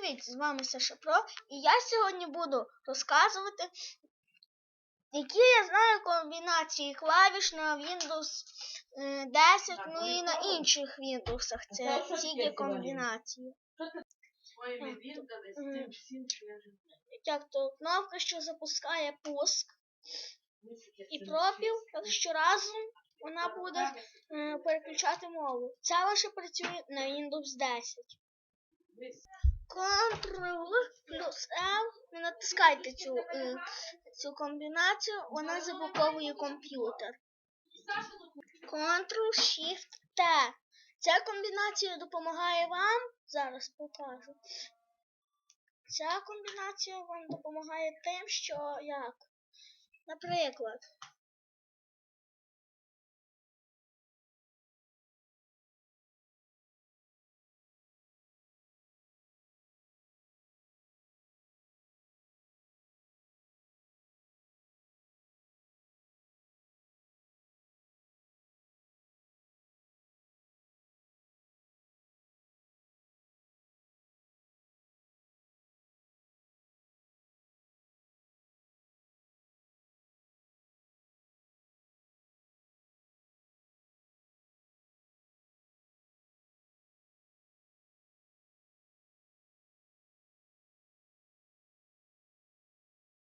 привіт! З вами Саша Про, і я сьогодні буду розказувати, які я знаю комбінації клавіш на Windows е, 10, ну і на інших Windows. Це тільки комбінації. Так, що. Як то кнопка, що запускає пуск, і пропіл, всі- якщо разом вона буде е, переключати мову. Це лише працює на Windows 10. Ctrl плюс L. Не натискайте цю, цю комбінацію, вона заблоковує комп'ютер. Ctrl Shift T. Ця комбінація допомагає вам. Зараз покажу. Ця комбінація вам допомагає тим, що як. Наприклад,